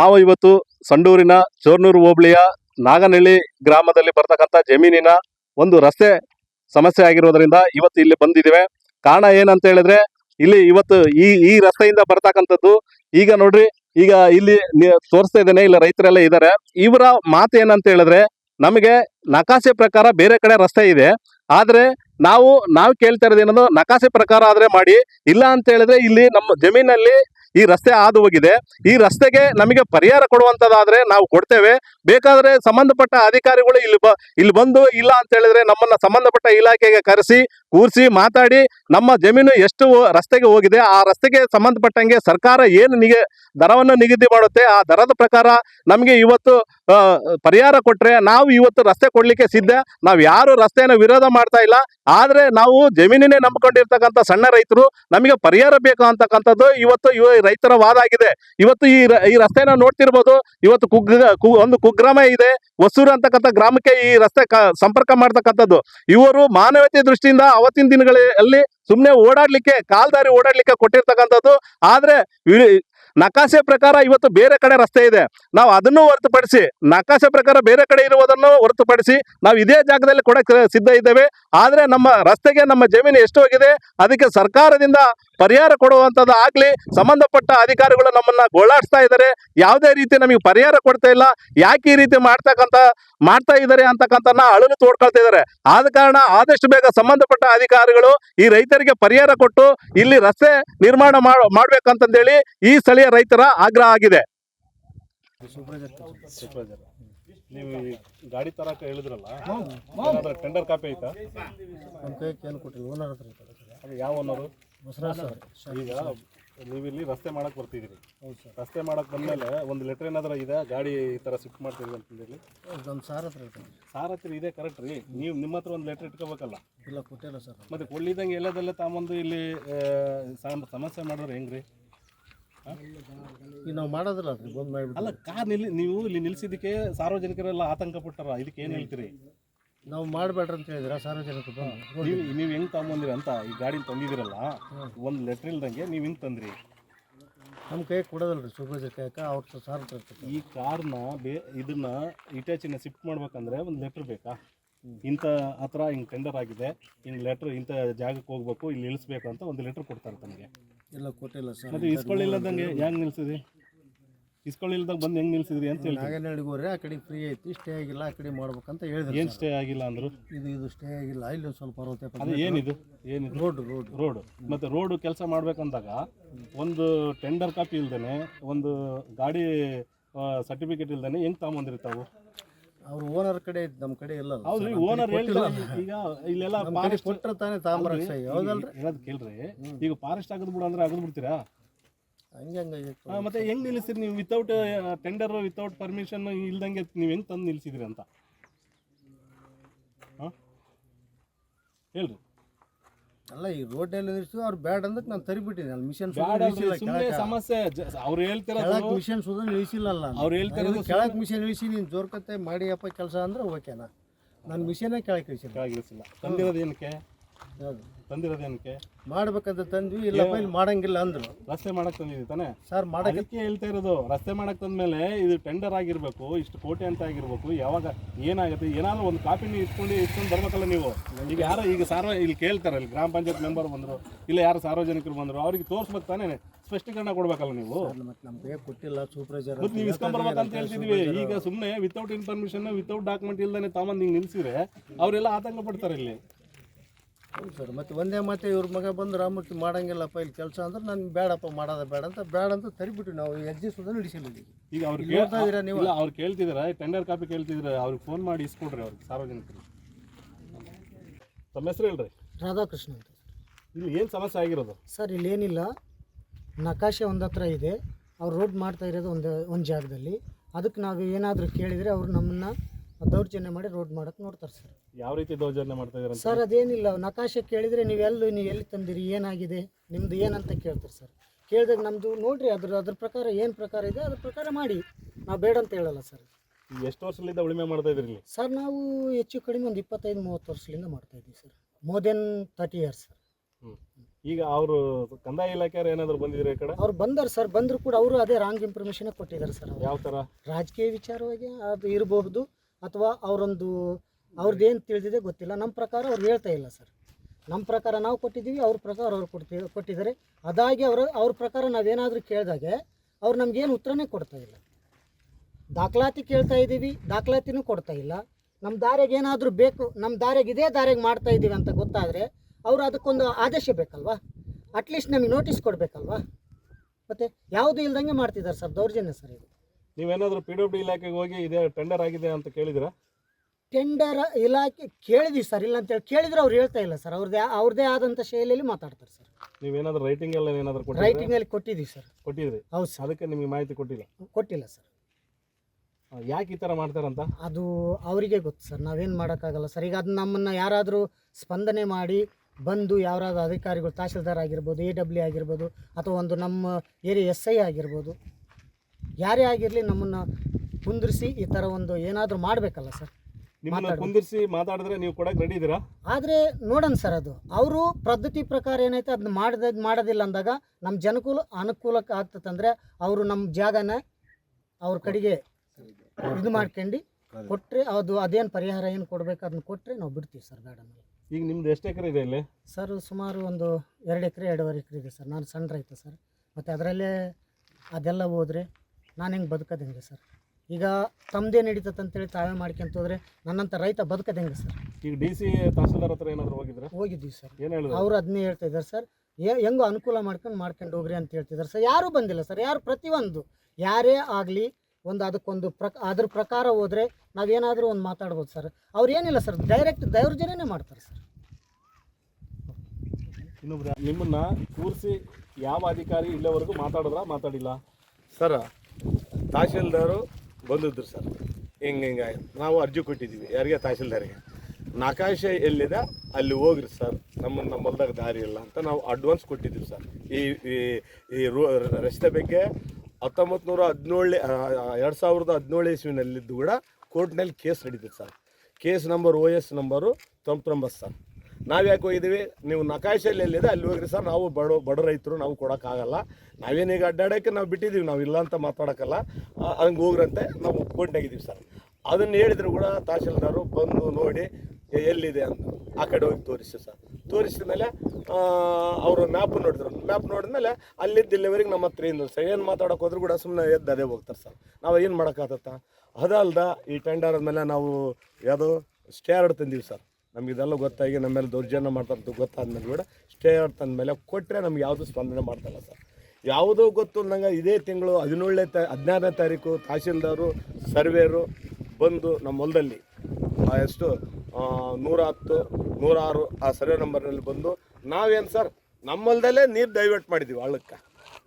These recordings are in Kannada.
ನಾವು ಇವತ್ತು ಸಂಡೂರಿನ ಚೋರ್ನೂರು ಹೋಬಳಿಯ ನಾಗನಹಳ್ಳಿ ಗ್ರಾಮದಲ್ಲಿ ಬರ್ತಕ್ಕಂಥ ಜಮೀನಿನ ಒಂದು ರಸ್ತೆ ಸಮಸ್ಯೆ ಆಗಿರೋದ್ರಿಂದ ಇವತ್ತು ಇಲ್ಲಿ ಬಂದಿದ್ದೇವೆ. ಕಾರಣ ಏನಂತ ಹೇಳಿದ್ರೆ, ಇಲ್ಲಿ ಇವತ್ತು ಈ ಈ ರಸ್ತೆಯಿಂದ ಬರ್ತಕ್ಕಂಥದ್ದು, ಈಗ ನೋಡ್ರಿ, ಈಗ ಇಲ್ಲಿ ತೋರಿಸ್ತಾ ಇದ್ದೇನೆ, ಇಲ್ಲ ರೈತರೆಲ್ಲ ಇದ್ದಾರೆ ಇವರ ಮಾತು ಏನಂತ ಹೇಳಿದ್ರೆ, ನಮಗೆ ನಕಾಸೆ ಪ್ರಕಾರ ಬೇರೆ ಕಡೆ ರಸ್ತೆ ಇದೆ. ಆದ್ರೆ ನಾವು ನಾವು ಕೇಳ್ತಾ ಇರೋದು ಏನಂದ್ರೆ ನಕಾಸೆ ಪ್ರಕಾರ ಆದ್ರೆ ಮಾಡಿ, ಇಲ್ಲ ಅಂತ ಹೇಳಿದ್ರೆ ಇಲ್ಲಿ ನಮ್ಮ ಜಮೀನಲ್ಲಿ ಈ ರಸ್ತೆ ಹಾದು ಹೋಗಿದೆ. ಈ ರಸ್ತೆಗೆ ನಮಗೆ ಪರಿಹಾರ ಕೊಡುವಂತದಾದ್ರೆ ನಾವು ಕೊಡ್ತೇವೆ. ಬೇಕಾದ್ರೆ ಸಂಬಂಧಪಟ್ಟ ಅಧಿಕಾರಿಗಳು ಇಲ್ಲಿ ಬ, ಇಲ್ಲಿ ಬಂದು ಇಲ್ಲ ಅಂತ ಹೇಳಿದ್ರೆ ನಮ್ಮನ್ನ ಸಂಬಂಧಪಟ್ಟ ಇಲಾಖೆಗೆ ಕರೆಸಿ, ಕೂರಿಸಿ, ಮಾತಾಡಿ ನಮ್ಮ ಜಮೀನು ಎಷ್ಟು ರಸ್ತೆಗೆ ಹೋಗಿದೆ, ಆ ರಸ್ತೆಗೆ ಸಂಬಂಧಪಟ್ಟಂಗೆ ಸರ್ಕಾರ ಏನು ನಿಗ, ದರವನ್ನು ನಿಗದಿ ಮಾಡುತ್ತೆ, ಆ ದರದ ಪ್ರಕಾರ ನಮಗೆ ಇವತ್ತು ಪರಿಹಾರ ಕೊಟ್ರೆ ನಾವು ಇವತ್ತು ರಸ್ತೆ ಕೊಡ್ಲಿಕ್ಕೆ ಸಿದ್ಧ. ನಾವು ಯಾರು ರಸ್ತೆಯನ್ನು ವಿರೋಧ ಮಾಡ್ತಾ ಇಲ್ಲ. ಆದ್ರೆ ನಾವು ಜಮೀನಿನೇ ನಂಬ್ಕೊಂಡಿರ್ತಕ್ಕಂಥ ಸಣ್ಣ ರೈತರು, ನಮಗೆ ಪರಿಹಾರ ಬೇಕು ಅಂತಕ್ಕಂಥದ್ದು ಇವತ್ತು ಇವ ರೈತರ ವಾದ ಆಗಿದೆ. ಇವತ್ತು ಈ ಈ ರಸ್ತೆನ ನೋಡ್ತಿರ್ಬೋದು. ಇವತ್ತು ಕುಗ್ ಒಂದು ಕುಗ್ರಾಮ ಇದೆ, ಹೊಸೂರು ಅಂತಕ್ಕಂಥ ಗ್ರಾಮಕ್ಕೆ ಈ ರಸ್ತೆ ಸಂಪರ್ಕ ಮಾಡ್ತಕ್ಕಂಥದ್ದು. ಇವರು ಮಾನವೀಯತೆ ದೃಷ್ಟಿಯಿಂದ ಅವತ್ತಿನ ದಿನಗಳಲ್ಲಿ ಸುಮ್ಮನೆ ಓಡಾಡ್ಲಿಕ್ಕೆ, ಕಾಲ್ದಾರಿ ಓಡಾಡ್ಲಿಕ್ಕೆ ಕೊಟ್ಟಿರ್ತಕ್ಕಂಥದ್ದು. ಆದ್ರೆ ನಕಾಸೆ ಪ್ರಕಾರ ಇವತ್ತು ಬೇರೆ ಕಡೆ ರಸ್ತೆ ಇದೆ. ನಾವು ಅದನ್ನು ಹೊರತುಪಡಿಸಿ ನಕಾಸೆ ಪ್ರಕಾರ ಬೇರೆ ಕಡೆ ಇರುವುದನ್ನು ಹೊರತುಪಡಿಸಿ ನಾವು ಇದೇ ಜಾಗದಲ್ಲಿ ಕೊಡಕ್ಕೆ ಸಿದ್ಧ ಇದ್ದೇವೆ. ಆದರೆ ನಮ್ಮ ರಸ್ತೆಗೆ ನಮ್ಮ ಜಮೀನು ಎಷ್ಟು ಹೋಗಿದೆ, ಅದಕ್ಕೆ ಸರ್ಕಾರದಿಂದ ಪರಿಹಾರ ಕೊಡುವಂಥದ್ದು ಆಗಲಿ, ಸಂಬಂಧಪಟ್ಟ ಅಧಿಕಾರಿಗಳು ನಮ್ಮನ್ನ ಗೋಳಾಡಿಸ್ತಾ ಇದ್ದಾರೆ. ಯಾವುದೇ ರೀತಿ ನಮಗೆ ಪರಿಹಾರ ಕೊಡ್ತಾ ಇಲ್ಲ, ಯಾಕೆ ಈ ರೀತಿ ಮಾಡ್ತಕ್ಕಂಥ, ಮಾಡ್ತಾ ಇದ್ದಾರೆ ಅಂತಕ್ಕಂಥ ಅಳಲು ತೋಡ್ಕೊಳ್ತಾ ಇದ್ದಾರೆ. ಆದ ಕಾರಣ ಆದಷ್ಟು ಬೇಗ ಸಂಬಂಧಪಟ್ಟ ಅಧಿಕಾರಿಗಳು ಈ ರೈತರಿಗೆ ಪರಿಹಾರ ಕೊಟ್ಟು ಇಲ್ಲಿ ರಸ್ತೆ ನಿರ್ಮಾಣ ಮಾಡ್ಬೇಕಂತಂದೇಳಿ ಈ ಸ್ಥಳೀಯ ರೈತರ ಆಗ್ರಹ ಆಗಿದೆ. ನೀವು ಗಾಡಿ ತರಕ ಹೇಳಿದ್ರಲ್ಲ ಟೆಂಡರ್ ಕಾಪಿ ಐತಾ? ನಮ್ಮ ಕೈಗೆ ಏನು ಕೊಟ್ಟಿಲ್ಲ ಓನರ್ ಹತ್ರ ಅದು ಯಾವ ಓನರು? ಈಗ ನೀವು ಇಲ್ಲಿ ರಸ್ತೆ ಮಾಡಕ್ ಬರ್ತಿದ್ದೀರಿ. ಹೌದು ಸರ್. ರಸ್ತೆ ಮಾಡಕ್ ಬಂದ್ಮೇಲೆ ಒಂದು ಲೆಟರ್ ಏನಾದ್ರೂ ಇದೆ ಗಾಡಿ ಈ ತರ ಶಿಫ್ಟ್ ಮಾಡ್ತೀವಿ ಅಂತಂದೇಳಿ ನಮ್ಮ ಸಾರ್ ಹತ್ರ ಸಾರ ಸಾರ್ ಹತ್ರ ಇದೆ ಕರೆಕ್ಟ್ ರೀ. ನೀವು ನಿಮ್ಮ ಹತ್ರ ಒಂದು ಲೆಟರ್ ಇಟ್ಕೋಬೇಕಲ್ಲ. ಇಲ್ಲ ಕೊಟ್ಟಿಲ್ಲ ಸರ್. ಮತ್ತೆ ಕೊಳ್ಳಿದಂಗೆ ಎಲ್ಲದೆಲ್ಲ ತಾಮಂದು ಇಲ್ಲಿ ಸಮಸ್ಯೆ ಮಾಡೋರು ಹೆಂಗ್ರಿ? ಈಗ ನಾವು ಮಾಡೋದಿಲ್ಲ ರೀ ಬಂದು ಮಾಡಿಬಿಟ್ಟು. ಅಲ್ಲ ಕಾರ್ ನಿಲ್ಲಿ ನೀವು ಇಲ್ಲಿ ನಿಲ್ಸಿದ್ದಕ್ಕೆ ಸಾರ್ವಜನಿಕರೆಲ್ಲ ಆತಂಕ ಪಟ್ಟಾರ ಇದಕ್ಕೆ ಏನು ಹೇಳ್ತೀರಿ? ನಾವು ಮಾಡಬೇಡ್ರಿ ಅಂತ ಹೇಳಿದ್ರೆ ಸಾರ್ವಜನಿಕರು ಬಂದು. ನೀವು ನೀವು ಹೆಂಗ್ ತಗೊಂಬಂದಿರಿ ಅಂತ ಈ ಗಾಡಿ ತಂದಿದಿರಲ್ಲ ಒಂದು ಲೆಟರ್ ಇಲ್ದಂಗೆ ನೀವು ಹಿಂಗೆ ತಂದ್ರಿ? ನಮ್ಮ ಕೈ ಕೊಡೋದಲ್ಲ ರೀ ಸೂಪರ್ವೈಸರ್ ಅವ್ರ ಸಾರ್ ಈ ಕಾರ್ನ ಬೇ ಇದನ್ನ ಇಟಾಚಿನ ಶಿಫ್ಟ್ ಮಾಡ್ಬೇಕಂದ್ರೆ ಒಂದು ಲೆಟರ್ ಬೇಕಾ? ಇಂಥ ಹತ್ರ ಹಿಂಗೆ ಟೆಂಡರ್ ಆಗಿದೆ ಹಿಂಗೆ ಲೆಟ್ರ್ ಇಂಥ ಜಾಗಕ್ಕೆ ಹೋಗ್ಬೇಕು ಇಲ್ಲಿ ಇಳಿಸ್ಬೇಕು ಅಂತ ಒಂದು ಲೆಟ್ರ್ ಕೊಡ್ತಾರೆ ತಮಗೆ. ಇಲ್ಲ ಕೊಟ್ಟಿಲ್ಲ ಸರ್. ಮತ್ತೆ ಇಸ್ಕೊಳ್ಳಿಲ್ಲದಂಗೆ ಹೆಂಗ್ ನಿಲ್ಸಿದ್ರಿ? ಇಸ್ಕೊಳ್ಳಿಲ್ದಾಗ ಬಂದು ಹೆಂಗ್ ನಿಲ್ಸಿದ್ರಿ ಅಂತ ಹೇಳಿ ನಾಗನಹಳ್ಳಿಗೆ ಹೋಗ್ರಿ ಆ ಕಡೆ ಫ್ರೀ ಐತಿ ಸ್ಟೇ ಆಗಿಲ್ಲ ಆ ಕಡೆ ಮಾಡ್ಬೇಕಂತ ಹೇಳಿದ್ರು ಏನು ಸ್ಟೇ ಆಗಿಲ್ಲ ಅಂದ್ರು? ಇದು ಇದು ಸ್ಟೇ ಆಗಿಲ್ಲ ಇಲ್ಲಿ ಒಂದು ಸ್ವಲ್ಪ ಅರವತ್ತು ಅದು ಏನಿದು? ಏನಿದು? ರೋಡ್ ರೋಡ್ ರೋಡ್ ಮತ್ತೆ ರೋಡ್ ಕೆಲಸ ಮಾಡ್ಬೇಕಂದಾಗ ಒಂದು ಟೆಂಡರ್ ಕಾಪಿ ಇಲ್ದೇನೆ ಒಂದು ಗಾಡಿ ಸರ್ಟಿಫಿಕೇಟ್ ಇಲ್ದೇನೆ ಹೆಂಗ್ ತಾವು? ಅವ್ರ ಓನರ್ ಕಡೆ ಐತಿ ನಮ್ಮ ಕಡೆ ಇಲ್ಲ ಓನರ್ ಹೇಳ್ತಾರೆ ಈಗ ಇಲ್ಲೆಲ್ಲ ಫಾರೆಸ್ಟ್ ಕೊಟ್ಟರೆ ತಾನೇ ತಾಮ್ರ ಹೌದಲ್ರಿ? ಹೇಳೋದು ಕೇಳ್ರಿ ಈಗ ಫಾರೆಸ್ಟ್ ಆಗದ್ ಬಿಡು ಅಂದ್ರೆ ಆಗದ್ ಬಿಡ್ತೀರಾ? ಹಂಗೆ ಆ, ಮತ್ತೆ ಹೆಂಗ್ ನಿಲ್ಲಿಸ್ತೀರಿ ನೀವು? ವಿತೌಟ್ ಟೆಂಡರ್ ವಿತೌಟ್ ಪರ್ಮಿಷನ್ ಇಲ್ದಂಗೆ ನೀವು ಹೆಂಗ್ ತಂದು ನಿಲ್ಸಿದ್ರಿ ಅಂತ? ಹಾ? ಹೇಳ್ರಿ. ಅಲ್ಲ ಈ ರೋಡ್ ಎಲ್ಲಿ ನಿಲ್ಸಿದ್ರು ಅವ್ರು ಬ್ಯಾಡ್ ಅಂದ್ರೆ ನಾನು ತರಿಬಿಟ್ಟಿದ್ದೆ. ಅಲ್ಲಿ ಮಿಷನ್ ಸುಮ್ಮನೆ ಸಮಸ್ಯೆ. ಅವ್ರು ಹೇಳ್ತಿರೋದು ಕೆಳಕ್ ಮಿಷನ್ ಸುಧನ್ ಇಳಿಸಿಲ್ಲಲ್ಲ ಅವ್ರು ಹೇಳ್ತಿರೋದು ಕೆಳಕ್ ಮಿಷನ್ ಇಳಿಸಿ ನೀನು ಜೋರ್ಕತ್ತೆ ಮಾಡಿಯಪ್ಪ ಕೆಲಸ ಅಂದ್ರೆ ಓಕೆನಾ ನಾನು ಮಿಷನೇ ಕೆಳಕ್ಕೆ ಇಳಿಸಿಲ್ಲ. ಕೆಳಗಿಳಿಸಿಲ್ಲ ತಂದಿರೋದು ಏನಕ್ಕೆ? ಯಾವ್ದು ತಂದಿರೋದು ಏನಕ್ಕೆ? ಮಾಡ್ಬೇಕಂತ ತಂದ್ವಿ ಇಲ್ಲಪ್ಪ ಇಲ್ಲಿ ಮಾಡಂಗಿಲ್ಲ ಅಂದ್ರು. ರಸ್ತೆ ಮಾಡಕ್ ತಂದಿದ್ವಿ ತಾನೆ? ಸರ್ ಮಾಡಕ್ಕೆ ಹೇಳ್ತಾ ಇರೋದು ರಸ್ತೆ ಮಾಡಕ್ ತಂದ್ಮೇಲೆ ಇದು ಟೆಂಡರ್ ಆಗಿರ್ಬೇಕು ಇಷ್ಟು ಕೋಟಿ ಅಂತ ಆಗಿರ್ಬೇಕು ಯಾವಾಗ ಏನಾಗುತ್ತೆ ಏನಾದ್ರು ಒಂದು ಕಾಪಿನ ಇಟ್ಕೊಂಡು ಇಟ್ಕೊಂಡು ಬರ್ಬೇಕಲ್ಲ ನೀವು. ಈಗ ಯಾರು ಈಗ ಸಾರ್ವ ಇಲ್ಲಿ ಕೇಳ್ತಾರೆ ಇಲ್ಲಿ ಗ್ರಾಮ ಪಂಚಾಯತ್ ಮೆಂಬರ್ ಬಂದ್ರು ಇಲ್ಲ ಯಾರು ಸಾರ್ವಜನಿಕರು ಬಂದ್ರು ಅವ್ರಿಗೆ ತೋರ್ಸ್ಬೇಕು ತಾನೇ ಸ್ಪಷ್ಟೀಕರಣ ಕೊಡ್ಬೇಕಲ್ಲ ನೀವು. ಕೈ ಕೊಟ್ಟಿಲ್ಲ ಸೂಪರ್ವೈಸರ್ ನೀವು ಇಸ್ಕೊಂಬರ್ಬೇಕಂತ ಹೇಳ್ತಿದ್ವಿ. ಈಗ ಸುಮ್ಮನೆ ವಿತೌಟ್ ಇನ್ಫಾರ್ಮೇಶನ್ ವಿತೌಟ್ ಡಾಕ್ಯುಮೆಂಟ್ ಇಲ್ದಾನೆ ತಾಮಂದ್ ಹಿಂಗೆ ನಿಲ್ಸಿದ್ರೆ ಅವರೆಲ್ಲ ಆತಂಕ ಪಡ್ತಾರೆ ಇಲ್ಲಿ. ಹೌದು ಸರ್ ಮತ್ತೆ ಒಂದೇ ಮತ್ತೆ ಇವ್ರ ಮಗ ಬಂದು ರಾಮೂರ್ತಿ ಮಾಡಂಗಿಲ್ಲಪ್ಪ ಇಲ್ಲಿ ಕೆಲಸ ಅಂದ್ರೆ ನಾನು ಬೇಡಪ್ಪ ಮಾಡೋದ ಬೇಡ ಅಂತ ಬೇಡ ಅಂತ ತರಿಬಿಟ್ಟು ನಾವು ಎಜ್ಜಿ ಸುದ ಇಳಿಸಿಲ್ಲ ಈಗ ಅವ್ರು ಕೇಳ್ತಾ ನೋಡ್ತಾ ನೀವು? ಅವ್ರು ಕೇಳ್ತಿದ್ದೀರಾ ಟೆಂಡರ್ ಕಾಪಿ ಕೇಳ್ತಿದ್ರೆ ಅವ್ರಿಗೆ ಫೋನ್ ಮಾಡಿ ಇಸ್ಕೊಡ್ರಿ ಅವ್ರಿಗೆ ಸಾರ್ವಜನಿಕರು. ತಮ್ಮ ಹೆಸರು ಹೇಳ್ರಿ. ರಾಧಾಕೃಷ್ಣ ಅಂತ. ಇಲ್ಲಿ ಏನು ಸಮಸ್ಯೆ ಆಗಿರೋದು? ಸರ್ ಇಲ್ಲೇನಿಲ್ಲ ನಕಾಶೆ ಒಂದು ಹತ್ರ ಇದೆ. ಅವ್ರು ರೋಡ್ ಮಾಡ್ತಾ ಇರೋದು ಒಂದು ಒಂದು ಜಾಗದಲ್ಲಿ. ಅದಕ್ಕೆ ನಾವು ಏನಾದರೂ ಕೇಳಿದರೆ ಅವರು ನಮ್ಮನ್ನು ದೌರ್ಜನ್ಯ ಮಾಡಿ ರೋಡ್ ಮಾಡೋಕ್ಕೆ ನೋಡ್ತಾರೆ ಸರ್. ಯಾವ ರೀತಿ ದೌರ್ಜನ್ಯ ಮಾಡ್ತಾ ಇದ್ದಾರೆ ಸರ್ ಅದೇನಿಲ್ಲ. ನಕಾಶೆ ಕೇಳಿದರೆ ನೀವೆಲ್ಲೂ ನೀವು ಎಲ್ಲಿ ತಂದಿರಿ? ಏನಾಗಿದೆ? ನಿಮ್ಮದು ಏನಂತ ಕೇಳ್ತಾರೆ ಸರ್. ಕೇಳಿದಾಗ ನಮ್ಮದು ನೋಡಿರಿ ಅದ್ರ ಅದ್ರ ಪ್ರಕಾರ ಏನು ಪ್ರಕಾರ ಇದೆ ಅದ್ರ ಪ್ರಕಾರ ಮಾಡಿ. ನಾವು ಬೇಡ ಅಂತ ಹೇಳಲ್ಲ ಸರ್. ಎಷ್ಟು ವರ್ಷದಿಂದ ಉಳಿಮೆ ಮಾಡ್ತಾ ಇದ್ರಿ ಇಲ್ಲಿ? ಸರ್ ನಾವು ಹೆಚ್ಚು ಕಡಿಮೆ ಒಂದು ಇಪ್ಪತ್ತೈದು ಮೂವತ್ತು ವರ್ಷದಿಂದ ಮಾಡ್ತಾ ಇದ್ದೀವಿ sir. More than thirty years sir. ಈಗ ಅವರು ಕಂದಾಯ ಇಲಾಖೆಯವ್ರು ಏನಾದ್ರು ಬಂದಿದ್ರೆ ಈ ಕಡೆ? ಅವ್ರು ಬಂದರು ಸರ್. ಬಂದರೂ ಕೂಡ ಅವರು ಅದೇ ರಾಂಗ್ ಇನ್ಫಾರ್ಮೇಷನ್ ಕೊಟ್ಟಿದ್ದಾರೆ ಸರ್ ಯಾವ ತರ? ರಾಜಕೀಯ ವಿಚಾರವಾಗಿ ಅದು ಇರಬಹುದು ಅಥವಾ ಅವರೊಂದು ಅವ್ರದ್ದು ಏನು ತಿಳಿದಿದೆ ಗೊತ್ತಿಲ್ಲ. ನಮ್ಮ ಪ್ರಕಾರ ಅವ್ರು ಹೇಳ್ತಾ ಇಲ್ಲ ಸರ್. ನಮ್ಮ ಪ್ರಕಾರ ನಾವು ಕೊಟ್ಟಿದ್ದೀವಿ, ಅವ್ರ ಪ್ರಕಾರ ಅವ್ರು ಕೊಡ್ತೀವಿ ಕೊಟ್ಟಿದ್ದಾರೆ. ಅದಾಗಿ ಅವರ, ಅವ್ರ ಪ್ರಕಾರ ನಾವೇನಾದರೂ ಕೇಳಿದಾಗೆ ಅವ್ರು ನಮಗೇನು ಉತ್ತರನೇ ಕೊಡ್ತಾ ಇಲ್ಲ. ದಾಖಲಾತಿ ಕೇಳ್ತಾ ಇದ್ದೀವಿ, ದಾಖಲಾತಿನೂ ಕೊಡ್ತಾ ಇಲ್ಲ. ನಮ್ಮ ದಾರಿಗೆ ಏನಾದರೂ ಬೇಕು ನಮ್ಮ ದಾರಿಗೆ ಇದೇ ದಾರಿಗೆ ಮಾಡ್ತಾ ಇದ್ದೀವಿ ಅಂತ ಗೊತ್ತಾದರೆ ಅವರು ಅದಕ್ಕೊಂದು ಆದೇಶ ಬೇಕಲ್ವಾ? ಅಟ್ಲೀಸ್ಟ್ ನಮಗೆ ನೋಟಿಸ್ ಕೊಡಬೇಕಲ್ವಾ? ಮತ್ತು ಯಾವುದೂ ಇಲ್ದಂಗೆ ಮಾಡ್ತಿದ್ದಾರೆ ಸರ್ ದೌರ್ಜನ್ಯ ಸರ್ ಇದು? ನೀವೇನಾದರೂ ಪಿ ಡಬ್ಲ್ಯೂ ಇಲಾಖೆಗೆ ಹೋಗಿ ಇದೇ ಟೆಂಡರ್ ಆಗಿದೆ ಅಂತ ಕೇಳಿದಿರಾ ಟೆಂಡರ್ ಇಲಾಖೆ ಕೇಳಿದ್ವಿ ಸರ್ ಇಲ್ಲ ಅಂತೇಳಿ ಕೇಳಿದ್ರೆ ಅವ್ರು ಹೇಳ್ತಾ ಇಲ್ಲ ಸರ್ ಅವ್ರದ್ದೇ ಅವ್ರದ್ದೇ ಆದಂಥ ಶೈಲಿಯಲ್ಲಿ ಮಾತಾಡ್ತಾರೆ ಸರ್. ನೀವೇನಾದ್ರೂ ರೈಟಿಂಗ್ ಎಲ್ಲ ಏನಾದ್ರು ರೈಟಿಂಗ್ ರೈಟಿಂಗಲ್ಲಿ ಕೊಟ್ಟಿದ್ವಿ ಸರ್. ಕೊಟ್ಟಿದ್ರಿ? ಹೌದು ಸರ್. ಅದಕ್ಕೆ ನಿಮಗೆ ಮಾಹಿತಿ ಕೊಟ್ಟಿಲ್ಲ? ಕೊಟ್ಟಿಲ್ಲ ಸರ್. ಯಾಕೆ ಈ ಥರ ಮಾಡ್ತಾರಂತ? ಅದು ಅವರಿಗೆ ಗೊತ್ತು ಸರ್ ನಾವೇನು ಮಾಡೋಕ್ಕಾಗಲ್ಲ ಸರ್. ಈಗ ಅದು ನಮ್ಮನ್ನು ಯಾರಾದರೂ ಸ್ಪಂದನೆ ಮಾಡಿ ಬಂದು ಯಾರಾದರೂ ಅಧಿಕಾರಿಗಳು ತಹಶೀಲ್ದಾರ್ ಆಗಿರ್ಬೋದು ಎ ಡಬ್ಲ್ಯೂ ಆಗಿರ್ಬೋದು ಅಥವಾ ಒಂದು ನಮ್ಮ ಏರಿಯಾ ಎಸ್ ಐ ಆಗಿರ್ಬೋದು ಯಾರೇ ಆಗಿರಲಿ ನಮ್ಮನ್ನು ಕುಂದಿರಿಸಿ ಈ ಥರ ಒಂದು ಏನಾದರೂ ಮಾಡಬೇಕಲ್ಲ ಸರ್. ನಿಮ್ಮನ್ನ ಕುಂದಿರಿಸಿ ಮಾತಾಡಿದ್ರೆ ನೀವು ಕೊಡಕ್ ರೆಡಿ ಇದ್ದೀರಾ? ಆದರೆ ನೋಡೋಣ ಸರ್ ಅದು. ಅವರು ಪದ್ಧತಿ ಪ್ರಕಾರ ಏನೈತೆ ಅದನ್ನ ಮಾಡದ ಮಾಡೋದಿಲ್ಲ ಅಂದಾಗ ನಮ್ಮ ಜನಕೂಲ ಅನುಕೂಲಕ್ಕೆ ಆಗ್ತದಂದ್ರೆ ಅವರು ನಮ್ಮ ಜಾಗನ ಅವ್ರ ಕಡೆಗೆ ಇದು ಮಾಡ್ಕೊಂಡು ಕೊಟ್ಟರೆ ಅದು ಅದೇನು ಪರಿಹಾರ ಏನು ಕೊಡಬೇಕು ಅದನ್ನ ಕೊಟ್ಟರೆ ನಾವು ಬಿಡ್ತೀವಿ ಸರ್ ಗಾರ್ಡನಲ್ಲಿ ಈಗ ನಿಮ್ದು ಎಷ್ಟು ಎಕರೆ ಇದೆ ಇಲ್ಲಿ? ಸರ್ ಸುಮಾರು ಒಂದು ಎರಡು ಎಕರೆ ಎರಡೂವರೆ ಎಕರೆ ಇದೆ ಸರ್. ನಾನು ಸಣ್ಣ ರೈತ ಸರ್. ಮತ್ತು ಅದರಲ್ಲೇ ಅದೆಲ್ಲ ಹೋದರೆ ನಾನು ಹೆಂಗೆ ಬದುಕೋದು ಹೆಂಗೆ ಸರ್? ಈಗ ತಮ್ಮದೇ ನಡೀತದೆ ಅಂತೇಳಿ ತಾವೇ ಮಾಡ್ಕೊಂತ ಹೋದ್ರೆ ನನ್ನಂಥ ರೈತ ಬದುಕದೆ ಹೆಂಗೆ ಸರ್? ಈಗ ಡಿ ಸಿ ತಹಸೀಲ್ದಾರ್ ಹತ್ರ ಏನಾದರೂ ಹೋಗಿದ್ರೆ? ಹೋಗಿದ್ದೀವಿ ಸರ್. ಏನು ಹೇಳಿದ್ರು? ಅವ್ರು ಅದನ್ನೇ ಹೇಳ್ತಾ ಇದ್ದಾರೆ ಸರ್. ಏ ಹೆಂಗೋ ಅನುಕೂಲ ಮಾಡ್ಕೊಂಡು ಮಾಡ್ಕೊಂಡು ಹೋಗ್ರಿ ಅಂತ ಹೇಳ್ತಿದ್ದಾರೆ ಸರ್. ಯಾರೂ ಬಂದಿಲ್ಲ ಸರ್. ಯಾರು ಪ್ರತಿಯೊಂದು ಯಾರೇ ಆಗಲಿ ಒಂದು ಅದಕ್ಕೊಂದು ಪ್ರಕ ಅದ್ರ ಪ್ರಕಾರ ಹೋದರೆ ನಾವೇನಾದರೂ ಒಂದು ಮಾತಾಡ್ಬೋದು ಸರ್. ಅವ್ರು ಏನಿಲ್ಲ ಸರ್. ಡೈರೆಕ್ಟ್ ದೌರ್ಜನ್ಯನೇ ಮಾಡ್ತಾರೆ ಸರ್. ಇನ್ನೊಬ್ರು ನಿಮ್ಮನ್ನ ಕೂರಿಸಿ ಯಾವ ಅಧಿಕಾರಿ ಇಲ್ಲಿವರೆಗೂ ಮಾತಾಡಿದ್ರ ಮಾತಾಡಿಲ್ಲ? ಸರ್ ತಹಶೀಲ್ದಾರು ಬಂದಿದ್ರು ಸರ್. ಹಿಂಗೆ ಹಿಂಗೆ ನಾವು ಅರ್ಜಿ ಕೊಟ್ಟಿದ್ದೀವಿ. ಯಾರಿಗೆ? ತಹಶೀಲ್ದಾರಿಗೆ ನಕಾಶೆ ಎಲ್ಲಿದೆ? ಅಲ್ಲಿ ಹೋಗ್ರಿ ಸರ್. ನಮ್ಮ ನಮ್ಮ ಹೊಲ್ದಾಗ ದಾರಿ ಇಲ್ಲ ಅಂತ ನಾವು ಅಡ್ವಾನ್ಸ್ ಕೊಟ್ಟಿದ್ದೀವಿ ಸರ್. ಈ ಈ- ಈ ರೋ ರಸ್ತೆ ಬಗ್ಗೆ ಹತ್ತೊಂಬತ್ತು ನೂರ ಹದಿನೇಳು ಎರಡು ಸಾವಿರದ ಹದಿನೇಳು ಇಸ್ವಿನಲ್ಲಿದ್ದು ಕೂಡ ಕೋರ್ಟ್ನಲ್ಲಿ ಕೇಸ್ ನಡೀತಿದೆ sir. Case number O S number ತೊಂಬತ್ತೊಂಬತ್ತು ಸರ್. ನಾವು ಯಾಕೆ ಹೋಗಿದ್ದೀವಿ ನೀವು ನಕಾಶೆಯಲ್ಲಿ ಎಲ್ಲಿದೆ, ಅಲ್ಲಿ ಹೋಗ್ರಿ ಸರ್. ನಾವು ಬಡ ಬಡ ರೈತರು, ನಾವು ಕೊಡೋಕ್ಕಾಗಲ್ಲ. ನಾವೇನೀಗ ಅಡ್ಡಾಡೋಕ್ಕೆ ನಾವು ಬಿಟ್ಟಿದ್ದೀವಿ, ನಾವು ಇಲ್ಲ ಅಂತ ಮಾತಾಡೋಕ್ಕಲ್ಲ. ಹಂಗೆ ಹೋಗ್ರಂತೆ, ನಾವು ಒಪ್ಕೊಂಡಾಗಿದ್ದೀವಿ ಸರ್. ಅದನ್ನು ಹೇಳಿದ್ರು ಕೂಡ ತಹಶೀಲ್ದಾರು ಬಂದು ನೋಡಿ ಎಲ್ಲಿದೆ ಅಂತ. ಆ ಕಡೆ ಹೋಗಿ ತೋರಿಸಿ ಸರ್. ತೋರಿಸಿದ ಮೇಲೆ ಅವರು ಮ್ಯಾಪ್ ನೋಡಿದ್ರು. ಮ್ಯಾಪ್ ನೋಡಿದ್ಮೇಲೆ ಅಲ್ಲಿದ್ದ ಇಲ್ಲಿವರೆಗೆ ನಮ್ಮ ಹತ್ರ ಏನಿಲ್ಲ ಸರ್. ಏನು ಮಾತಾಡೋಕೆ ಹೋದ್ರು ಕೂಡ ಸುಮ್ಮನೆ ಎದ್ದು ಅದೇ ಹೋಗ್ತಾರೆ ಸರ್. ನಾವು ಏನು ಮಾಡೋಕ್ಕಾಗತ್ತ? ಅದಲ್ದ ಈ ಟೆಂಡರ್ ಮೇಲೆ ನಾವು ಯಾವುದು ಸ್ಟೇ ಆರ್ಡ್ ತಂದೀವಿ ಸರ್. ನಮ್ಗೆ ಇದೆಲ್ಲ ಗೊತ್ತಾಗಿ ನಮ್ಮ ಮೇಲೆ ದೌರ್ಜನ್ಯ ಮಾಡ್ತಾರೆ ಗೊತ್ತಾದ್ಮೇಲೆ ಕೂಡ ಸ್ಟೇ ತಂದ ಮೇಲೆ ಕೊಟ್ಟರೆ ನಮ್ಗೆ ಯಾವುದು ಸ್ಪಂದನೆ ಮಾಡ್ತಾಯಿಲ್ಲ ಸರ್. ಯಾವುದೋ ಗೊತ್ತು ನಂಗೆ ಇದೇ ತಿಂಗಳು ಹದಿನೇಳನೇ ತಾ, ಹದಿನಾರನೇ ತಾರೀಕು ತಹಶೀಲ್ದಾರು, ಸರ್ವೇರು ಬಂದು ನಮ್ಮ ಹೊಲದಲ್ಲಿ ಎಷ್ಟು ನೂರ ಹತ್ತು, ನೂರಾರು ಆ ಸರ್ವೆ ನಂಬರ್ನಲ್ಲಿ ಬಂದು ನಾವೇನು ಸರ್, ನಮ್ಮ ಹೊಲದಲ್ಲೇ ನೀರು ಡೈವರ್ಟ್ ಮಾಡಿದ್ದೀವಿ ಹಳ್ಳಕ್ಕೆ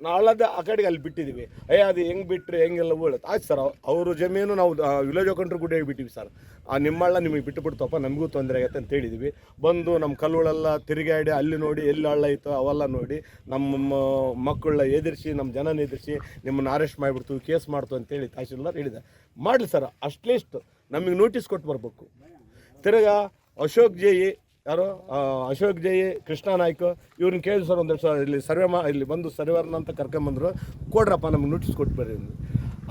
ನಾ ಹಳ್ಳದ ಆ ಕಡೆಗೆ ಅಲ್ಲಿ ಬಿಟ್ಟಿದ್ದೀವಿ. ಅಯ್ಯ ಅದು ಹೆಂಗೆ ಬಿಟ್ಟರೆ ಹೆಂಗೆಲ್ಲ ಹೇಳುತ್ತೆ ಆಯ್ತು ಸರ್, ಅವರು ಜಮೀನು ನಾವು ವಿಲೇಜ್ ಅಕೌಂಟ್ರ್ ಕೂಡ ಬಿಟ್ಟಿವಿ ಸರ್. ಆ, ನಿಮ್ಮಳ್ಳ ನಿಮಗೆ ಬಿಟ್ಟು ಬಿಡ್ತಪ್ಪ, ನಮಗೂ ತೊಂದರೆ ಆಗತ್ತೆ ಅಂತ ಹೇಳಿದ್ವಿ. ಬಂದು ನಮ್ಮ ಕಲ್ಲುಗಳೆಲ್ಲ ತಿರುಗಾಡಿ ಅಲ್ಲಿ ನೋಡಿ, ಎಲ್ಲಿ ಹಳ್ಳ ಐತೋ ಅವೆಲ್ಲ ನೋಡಿ, ನಮ್ಮ ಮಕ್ಕಳನ್ನ ಎದುರಿಸಿ, ನಮ್ಮ ಜನನ ಎದುರಿಸಿ, ನಿಮ್ಮನ್ನು ಅರೆಸ್ಟ್ ಮಾಡಿಬಿಡ್ತು ಕೇಸ್ ಮಾಡ್ತು ಅಂತೇಳಿ ತಹಶೀಲ್ದಾರ್ ಹೇಳಿದೆ. ಮಾಡಲಿ ಸರ್, ಅಟ್ಲೀಸ್ಟ್ ನಮಗೆ ನೋಟಿಸ್ ಕೊಟ್ಟು ಬರಬೇಕು. ತಿರ್ಗಾ ಅಶೋಕ್ ಜೈ ಯಾರು? ಅಶೋಕ್ ಜೈ ಕೃಷ್ಣ ನಾಯ್ಕ ಇವ್ರನ್ನ ಕೇಳಿ ಸರ್ ಒಂದು ಸಾವಿರ ಇಲ್ಲಿ ಸರ್ವೆ ಮಾ, ಇಲ್ಲಿ ಬಂದು ಸರ್ವೇರ್ನ ಅಂತ ಕರ್ಕೊಂಬಂದ್ರು ಕೊಡ್ರಪ್ಪ, ನಮ್ಗೆ ನೋಟಿಸ್ ಅಂದ್ರು.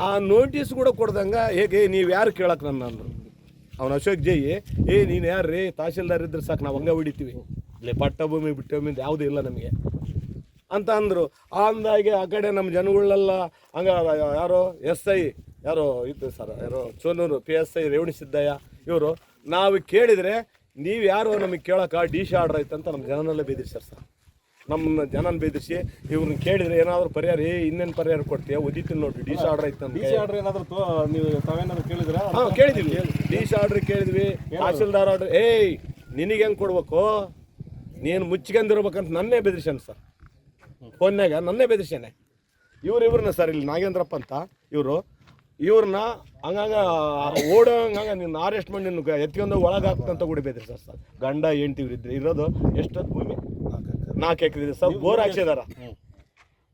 ಆ ನೋಟಿಸ್ ಕೂಡ ಕೊಡ್ದಂಗೆ ಹೇಗೆ ನೀವು ಯಾರು ಕೇಳಕ್ಕೆ ನನ್ನ ಅಂದರು. ಅವನು ಅಶೋಕ್ ಜೈ ಏ, ನೀನು ಯಾರು ರೀ? ತಹಶೀಲ್ದಾರ್ ಇದ್ರೆ ಸಾಕು, ನಾವು ಹಂಗೆ ಹೊಡಿತೀವಿ. ಇಲ್ಲಿ ಪಟ್ಟ ಭೂಮಿ ಬಿಟ್ಟ ಭೂಮಿ ಯಾವುದೂ ಇಲ್ಲ ನಮಗೆ. ಅಂತ ಅಂದರು. ಅಂದಾಗೆ ಆ ಕಡೆ ನಮ್ಮ ಜನಗಳೆಲ್ಲ ಹಂಗೆ, ಯಾರೋ, ಎಸ್ ಐ, ಯಾರೋ ಇತ್ತು ಸರ್, ಯಾರೋ, ಚೋನೂರು, P S I, Revani Siddaiah, ಇವರು, ನಾವು ಕೇಳಿದರೆ ನೀವು ಯಾರು ನಮಗೆ ಕೇಳೋಕೆ ಡಿ ಸಿ ಆರ್ಡರ್ ಐತೆ ಅಂತ ನಮ್ಮ ಜನನಲ್ಲೇ ಬೇದಿರ್ಸ್ಯಾರ ಸರ್. ನಮ್ಮ ಜನನ ಬೇದಿಸಿ ಇವ್ರನ್ನ ಕೇಳಿದ್ರೆ ಏನಾದರೂ ಪರಿಹಾರ ಏ ಇನ್ನೇನು ಪರಿಹಾರ ಕೊಡ್ತೀಯ? ಒದಿತೀನಿ ನೋಡಿ ಡಿ ಸಿ ಆರ್ಡರ್ ಐತೆ ಡಿ ಅಂತ ಸಿ ಆರ್ಡರ್ ಏನಾದರೂ ತೋ- ನೀವು ತಾವೇನಾದ್ರು ಕೇಳಿದ್ರೆ? ಹಾಂ ಕೇಳಿದ್ವಿ. ಡಿ ಸಿ ಆರ್ಡ್ರ್ ಕೇಳಿದ್ವಿ. ತಹಸೀಲ್ದಾರ್ ಆರ್ಡ್ರ್ ಏಯ್ ನಿನಗೆ ಹೆಂಗೆ ಕೊಡ್ಬೇಕು? ನೀನು ಮುಚ್ಕೊಂಡಿರ್ಬೇಕಂತ ನನ್ನೇ ಬೆದರಿಸ್ಯಾನ ಸರ್. ಫೋನ್ಯಾಗ ನನ್ನೇ ಬೆದರಿಸ್ಯಾನೆ. ಇವ್ರು ಇವ್ರನ್ನ ಸರ್ ಇಲ್ಲಿ ನಾಗೇಂದ್ರಪ್ಪ ಅಂತ ಇವರು. ಇವ್ರನ್ನ ಹಂಗಂಗ ಓಡೋ ಹಂಗಂಗ ನಿನ್ನ ಅರೆಸ್ಟ್ ಮಾಡಿ ನಿನ್ನ ಎತ್ಕೊಂಡು ಒಳಗೆ ಹಾಕ್ತಂತ ಕೂಡ ಬೇದ್ರಿ ಸರ್ ಸರ್. ಗಂಡ, ಹೆಂಡ್ತಿ ಇವ್ರು ಇದ್ರೆ ಇರೋದು ಎಷ್ಟೊತ್ತು ಭೂಮಿ? ನಾಲ್ಕು ಎಕರೆ ಸರ್, ಬೋರ್ ಹಾಕ್ಸಿದಾರ.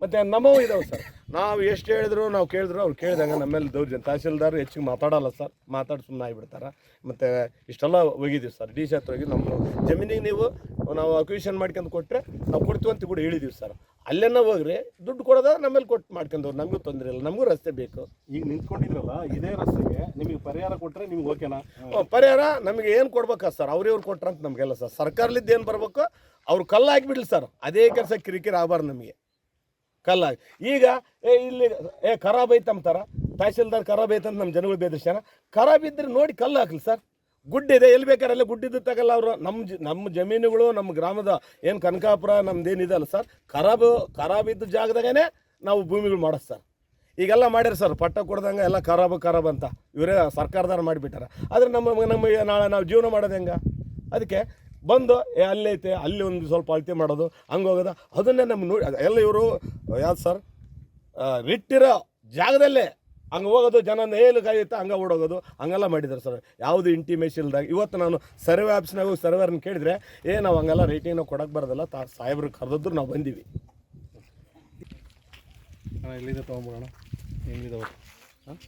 ಮತ್ತು ನಮ್ಮವು ಇದಾವೆ ಸರ್. ನಾವು ಎಷ್ಟು ಹೇಳಿದ್ರು, ನಾವು ಕೇಳಿದ್ರು, ಅವ್ರು ಕೇಳಿದಂಗೆ ನಮ್ಮೇಲೆ ದೌರ್ಜನ್ ತಹಸೀಲ್ದಾರ್ ಹೆಚ್ಚಿಗೆ ಮಾತಾಡಲ್ಲ ಸರ್, ಮಾತಾಡಿ ಸುಮ್ಮನೆ ಆಗಿಬಿಡ್ತಾರೆ. ಮತ್ತು ಇಷ್ಟೆಲ್ಲ ಹೋಗಿದ್ದೀವಿ ಸರ್, ಡಿ ಸಿ ಹತ್ರ ಹೋಗಿ ನಮ್ಮ ಜಮೀನಿಗೆ ನೀವು ನಾವು ಅಕ್ವಿಷನ್ ಮಾಡ್ಕೊಂಡು ಕೊಟ್ಟರೆ ನಾವು ಕೊಡ್ತೀವಿ ಅಂತ ಕೂಡ ಹೇಳಿದ್ದೀವಿ ಸರ್. ಅಲ್ಲೇನ ಹೋಗ್ರಿ ದುಡ್ಡು ಕೊಡೋದ ನಮ್ಮಲ್ಲಿ ಕೊಟ್ಟು ಮಾಡ್ಕೊಂಡವ್ರು ನಮಗೂ ತೊಂದರೆ ಇಲ್ಲ ನಮಗೂ ರಸ್ತೆ ಬೇಕು. ಈಗ ನಿಂತ್ಕೊಂಡಿದ್ರಲ್ಲ ಇದೇ ರಸ್ತೆಗೆ ನಿಮಗೆ ಪರಿಹಾರ ಕೊಟ್ಟರೆ ನಿಮ್ಗೆ ಓಕೆನಾ? ಪರಿಹಾರ ನಮಗೆ ಏನು ಕೊಡ್ಬೇಕ ಸರ್? ಅವ್ರಿವ್ರು ಕೊಟ್ರ ಅಂತ ನಮಗೆಲ್ಲ ಸರ್. ಸರ್ಕಾರಲಿದ್ದು ಏನು ಬರ್ಬೇಕು? ಅವ್ರು ಕಲ್ಲು ಹಾಕಿಬಿಡ್ಲಿ ಸರ್. ಅದೇ ಕೆಲಸ ಕಿರಿಕಿರಿ ಆಗಬಾರ್ದು ನಮಗೆ. ಕಲ್ಲಾಗಿ ಈಗ ಏ ಇಲ್ಲಿ ಏ ಖರಾಬ್ ಐತೆ ಅಂತಾರ ತಹಸೀಲ್ದಾರ್ ಖರಾಬ್ ಐತಂತ ಅಂತ ನಮ್ಮ ಜನಗಳು ಬೇದರ್ಶನ ಖರಾಬ್ ಇದ್ರೆ ನೋಡಿ ಕಲ್ಲು ಹಾಕ್ಲಿ ಸರ್. ಗುಡ್ಡ ಇದೆ ಎಲ್ಲಿ ಬೇಕಾದ್ರೆ ಅಲ್ಲಿ ಗುಡ್ಡಿದ್ದು ತಗಲ್ಲ ಅವರು. ನಮ್ಮ ನಮ್ಮ ಜಮೀನುಗಳು ನಮ್ಮ ಗ್ರಾಮದ ಏನು ಕನಕಾಪುರ ನಮ್ದೇನಿದೆ ಅಲ್ಲ ಸರ್? ಖರಾಬು ಖರಾಬಿದ್ದ ಜಾಗದಾಗೇ ನಾವು ಭೂಮಿಗಳು ಮಾಡೋದು ಸರ್ ಈಗೆಲ್ಲ ಮಾಡ್ಯಾರ ಸರ್, ಪಟ್ಟ ಕೊಡ್ದಂಗೆ ಎಲ್ಲ ಖರಾಬು, ಖರಾಬ್ ಅಂತ. ಇವರೇ ಸರ್ಕಾರದವ್ರು ಮಾಡಿಬಿಟ್ಟಾರ. ಆದರೆ ನಮ್ಮ ನಮಗೆ ನಾಳೆ ನಾವು ಜೀವನ ಮಾಡೋದು ಹೆಂಗೆ? ಅದಕ್ಕೆ ಬಂದು, ಏ ಅಲ್ಲೈತೆ ಅಲ್ಲಿ ಒಂದು ಸ್ವಲ್ಪ ಅಳತೆ ಮಾಡೋದು, ಹಂಗೆ ಹೋಗೋದು. ಅದನ್ನೇ ನಮ್ಮ ನೋಡಿ, ಎಲ್ಲ ಇವರು, ಯಾವ್ದು ಸರ್? ರಿಟ್ಟಿರೋ ಜಾಗದಲ್ಲೇ ಹಂಗೆ ಹೋಗೋದು, ಜನ ಏನು ಕಾಯುತ್ತೆ ಹಂಗೆ ಓಡೋಗೋದು. ಹಂಗೆಲ್ಲ ಮಾಡಿದ್ದಾರೆ ಸರ್. ಯಾವುದು ಇಂಟಿಮೇಷನ್ ಇಲ್ದಾಗ, ಇವತ್ತು ನಾನು ಸರ್ವೆ ಆಪ್ಸ್ನಾಗ ಸರ್ವರ್ನ ಕೇಳಿದ್ರೆ, ಏ, ನಾವು ಹಂಗೆಲ್ಲ ರೇಟಿಂಗ್ ನಾವು ಕೊಡಕ್ಕೆ ಬರೋದಲ್ಲ, ತಾ ಸಾಹೇಬ್ರಿಗೆ ಕರೆದಿದ್ರು ನಾವು ಬಂದೀವಿ. ಎಲ್ಲಿದೆ ತೊಗೊಂಬೋಣ ಹೆಂಗಿದಾವೆ? ಹಾಂ?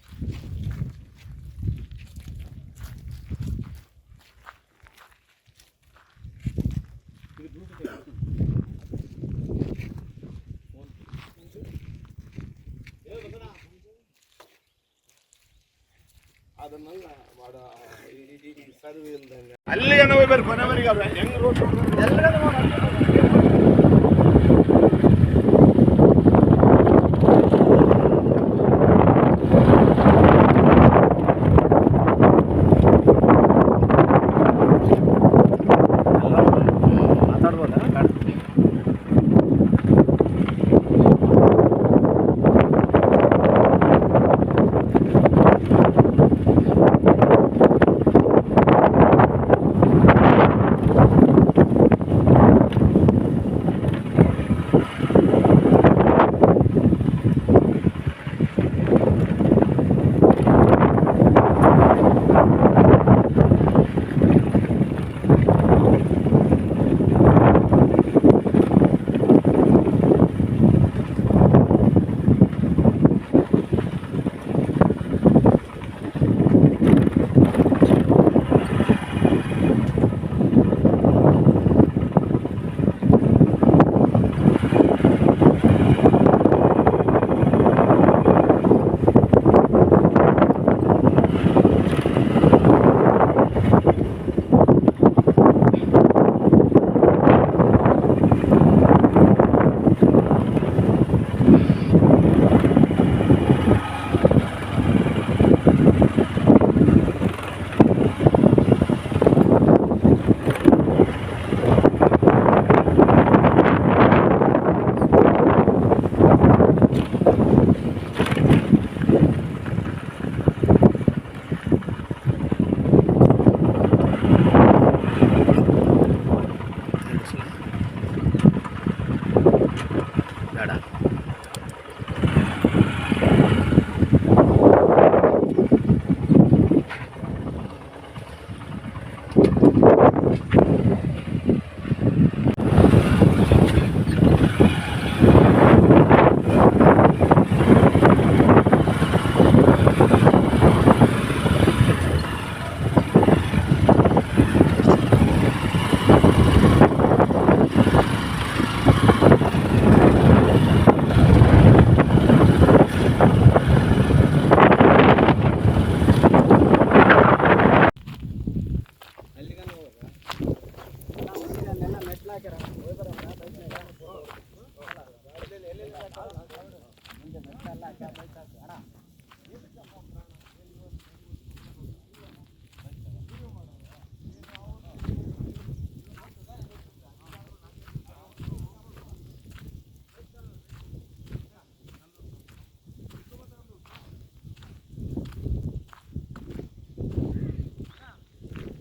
ಮಾಡೋ ಸರ್ವೆ ಇಲ್ದಂಗೆ ಅಲ್ಲಿಗೆ ನಾವು ಬೇರೆ ಕೊನೆವರೆಗೆ ಅದು ಹೆಂಗೆ ರೋಡ್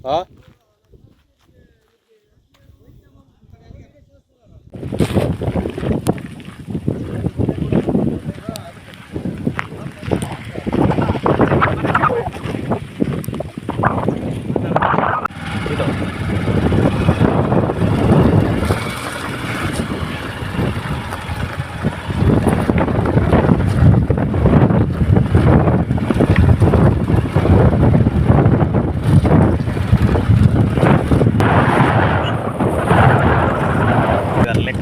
ಹಾಂ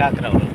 chakra, ó.